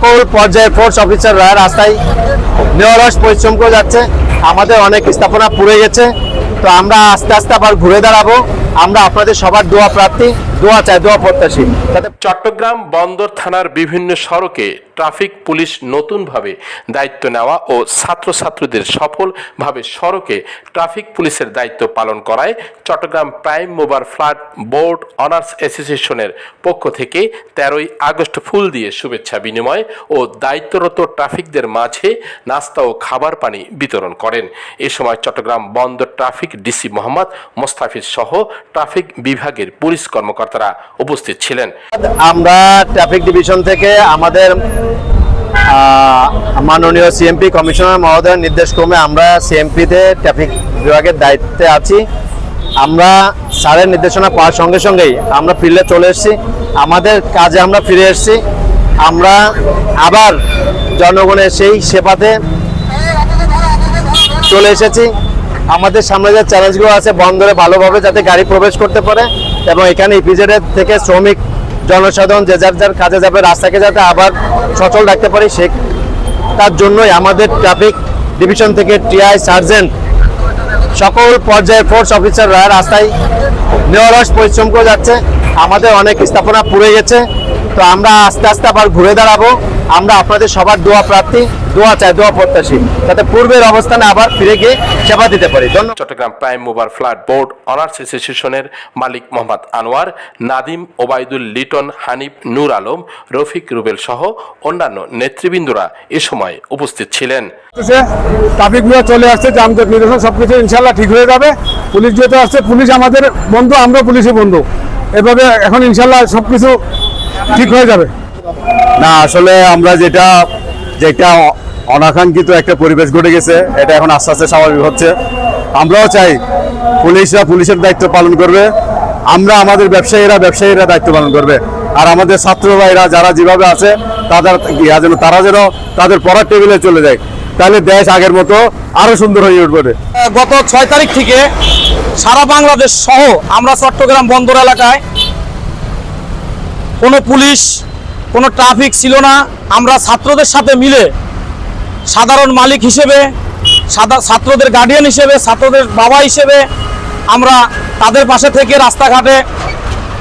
সকল পর্যায়ের ফোর্স অফিসাররা রাস্তায় নিরস পরিশ্রম করে যাচ্ছে। আমাদের অনেক স্থাপনা পুড়ে গেছে। তো আমরা আস্তে আস্তে আবার ঘুরে দাঁড়াবো। আমরা আপনাদের সবার দোয়া প্রার্থী, দোয়া চাই, দোয়া প্রত্যাশী। চট্টগ্রাম বন্দর থানার বিভিন্ন সড়কে ট্রাফিক পুলিশ নতুনভাবে দায়িত্ব নেওয়া ও ছাত্রছাত্রীদের সফলভাবে সড়কে ট্রাফিক পুলিশের দায়িত্ব পালন করায় Chattogram prime mover flatbed owners অ্যাসোসিয়েশনের পক্ষ থেকে তেরোই আগস্ট ফুল দিয়ে শুভেচ্ছা বিনিময় ও দায়িত্বরত ট্রাফিকদের মাঝে নাস্তা ও খাবার পানি বিতরণ করেন। এ সময় চট্টগ্রাম বন্দর ট্রাফিক ডিসি মোহাম্মদ মোস্তাফিজ সহ ট্রাফিক বিভাগের পুলিশ কর্মকর্তারা উপস্থিত ছিলেন। আমরা ট্রাফিক ডিভিশন থেকে আমাদের মাননীয় সিএমপি কমিশনার মহোদয়ের নির্দেশ ক্রমে আমরা সিএমপিতে ট্রাফিক বিভাগের দায়িত্বে আছি। আমরা স্যারের নির্দেশনা পাওয়ার সঙ্গে সঙ্গেই আমরা ফিল্ডে চলে এসেছি। আমাদের কাজে আমরা ফিরে এসেছি। আমরা আবার জনগণের সেই সেবাতে চলে এসেছি। আমাদের সামনে যে চ্যালেঞ্জগুলো আছে, বন্দরে ভালোভাবে যাতে গাড়ি প্রবেশ করতে পারে এবং এখানে ইপিজেড থেকে শ্রমিক, জনসাধারণ যে যার যার কাজে যাবে, রাস্তাকে যাতে আবার সচল রাখতে পারি, সে তার জন্যই আমাদের ট্রাফিক ডিভিশন থেকে টিআই সার্জেন্ট সকল পর্যায়ের ফোর্স অফিসাররা রাস্তায় নিরলস পরিশ্রম করে যাচ্ছে। আমাদের অনেক স্থাপনা পুড়ে গেছে। তো আমরা আস্তে আস্তে আবার ঘুরে দাঁড়াবো। আমরা আপনাদের সবার দোয়া প্রার্থী দোয়া চাই দোয়া প্রত্যাশী যাতে পূর্বের অবস্থানে আবার ফিরে গিয়ে সেবা দিতে পারি। ধন্যবাদ। Chattogram prime mover flatbed owners অ্যাসোসিয়েশনের মালিক মোহাম্মদ আনোয়ার নাদিম ওবায়দুল লিটন হানিফ নূর আলম রফিক রুবেল সহ অন্যান্য নেতৃবৃন্দরা এ সময় উপস্থিত ছিলেন। ট্রাফিকগুলো চলে আসছে যানজট নিরসন সবকিছু ইনশাল্লাহ ঠিক হয়ে যাবে। পুলিশ যেহেতু আসছে পুলিশ আমাদের বন্ধু আমরা পুলিশের বন্ধু। এভাবে এখন ইনশাল্লাহ সবকিছু ঠিক হয়ে যাবে? না আসলে আমরা যেটা যেটা অনাকাঙ্ক্ষিত একটা পরিবেশ ঘটে গেছে এটা এখন আস্তে আস্তে স্বাভাবিক হচ্ছে। আমরাও চাই পুলিশরা পুলিশের দায়িত্ব পালন করবে। আমরা আমাদের ব্যবসায়ীরা ব্যবসায়ীরা দায়িত্ব পালন করবে। আর আমাদের ছাত্র ভাইরা যারা যেভাবে আছে তাদের ইয়া যেন তারা যেন তাদের পড়ার টেবিলে চলে যায়। তাহলে দেশ আগের মতো আরও সুন্দর হয়ে উঠবে। গত ছয় তারিখ থেকে সারা বাংলাদেশ সহ আমরা চট্টগ্রাম বন্দর এলাকায় কোনো পুলিশ, কোনো ট্রাফিক ছিল না। আমরা ছাত্রদের সাথে মিলে সাধারণ মালিক হিসেবে ছাত্রদের গার্ডিয়ান হিসেবে, ছাত্রদের বাবা হিসেবে আমরা তাদের পাশে থেকে রাস্তাঘাটে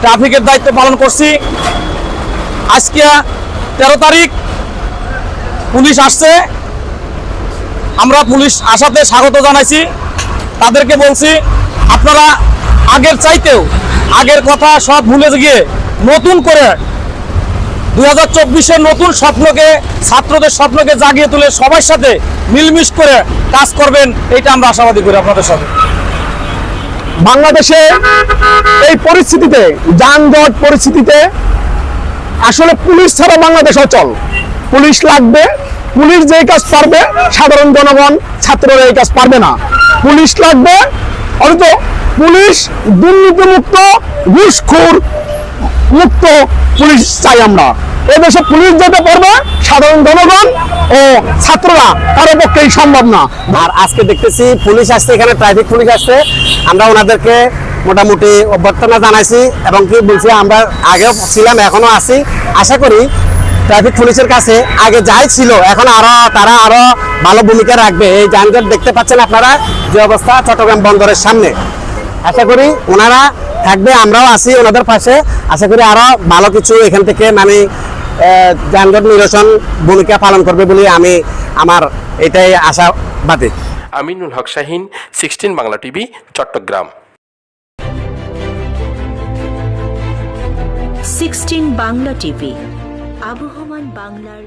ট্রাফিকের দায়িত্ব পালন করছি। আজকে তেরো তারিখ, পুলিশ আসছে। আমরা পুলিশ আসাতে স্বাগত জানাইছি। তাদেরকে বলছি, আপনারা আগের চাইতেও আগের কথা সব ভুলে গিয়ে নতুন করে দুই হাজার চব্বিশের নতুন স্বপ্নকে, ছাত্রদের স্বপ্নকে জাগিয়ে তুলে সবার সাথে মিলমিশ করে কাজ করবেন এটা আমরা আশাবাদী করি আপনাদের সাথে। বাংলাদেশে এই পরিস্থিতিতে, যানজট পরিস্থিতিতে আসলে পুলিশ ছাড়া বাংলাদেশ অচল। পুলিশ লাগবে, পুলিশ যেই কাজ পারবে, সাধারণ জনগণ, ছাত্ররা এই কাজ পারবে না। পুলিশ লাগবে অথচ পুলিশ দুর্নীতিমুক্ত, ঘুষখোর মুক্ত পুলিশ চাই আমরা। এদেশে পুলিশ যেতে পারবে সাধারণ জনগণ ও ছাত্ররা কারও পক্ষেই সম্ভব না। আর আজকে দেখতেছি পুলিশ আসছে, এখানে ট্রাফিক পুলিশ আসছে। আমরা ওনাদেরকে মোটামুটি অভ্যর্থনা জানাইছি এবং কি বলছি, আমরা আগেও ছিলাম এখনও আছি। আশা করি ট্রাফিক পুলিশের কাছে আগে যাই ছিল, এখন আরও, তারা আরও ভালো ভূমিকা রাখবে। এই যানজট দেখতে পাচ্ছেন আপনারা, যে অবস্থা চট্টগ্রাম বন্দরের সামনে। আশা করি ওনারা থাকবে আমরাও আছি ওনাদের পাশে। আশা করি আরও ভালো কিছু এখান থেকে মানে যানজট নিরসন ভূমিকা পালন করবে বলে আমি আমার এটাই আশাবাদী। Aminul Haque Shahin sixteen Bangla TV Chattogram. Sixteen Bangla TV আবহমান বাংলার